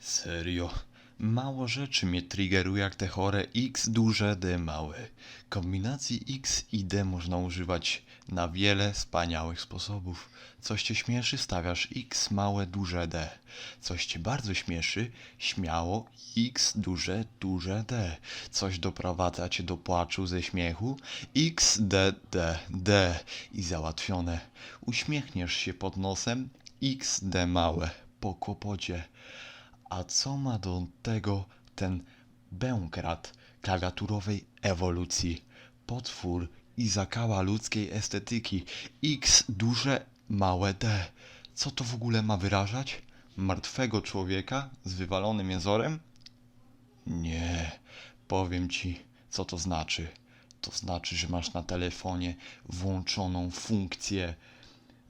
Serio. Mało rzeczy mnie triggeruje jak te chore x duże D małe. Kombinacji x i d można używać na wiele wspaniałych sposobów. Coś cię śmieszy, stawiasz x małe duże d. Coś cię bardzo śmieszy, śmiało x duże duże d. Coś doprowadza cię do płaczu ze śmiechu, x d d d i załatwione. Uśmiechniesz się pod nosem, x d małe po kłopocie. A co ma do tego ten bękrat klawiaturowej ewolucji? Potwór i zakała ludzkiej estetyki. X duże, małe D. Co to w ogóle ma wyrażać? Martwego człowieka z wywalonym jezorem? Nie, powiem ci, co to znaczy. To znaczy, że masz na telefonie włączoną funkcję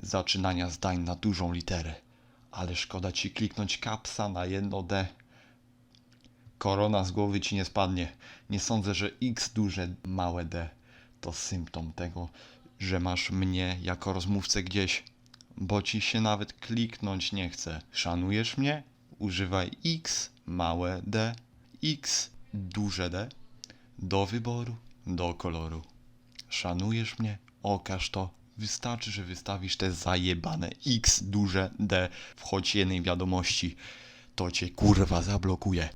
zaczynania zdań na dużą literę. Ale szkoda ci kliknąć kapsa na jedno D. Korona z głowy ci nie spadnie. Nie sądzę, że X duże, małe D to symptom tego, że masz mnie jako rozmówcę gdzieś, bo ci się nawet kliknąć nie chce. Szanujesz mnie? Używaj X, małe D, X, duże D, do wyboru, do koloru. Szanujesz mnie? Okaż to. Wystarczy, że wystawisz te zajebane X duże D w choć jednej wiadomości. To cię kurwa zablokuje.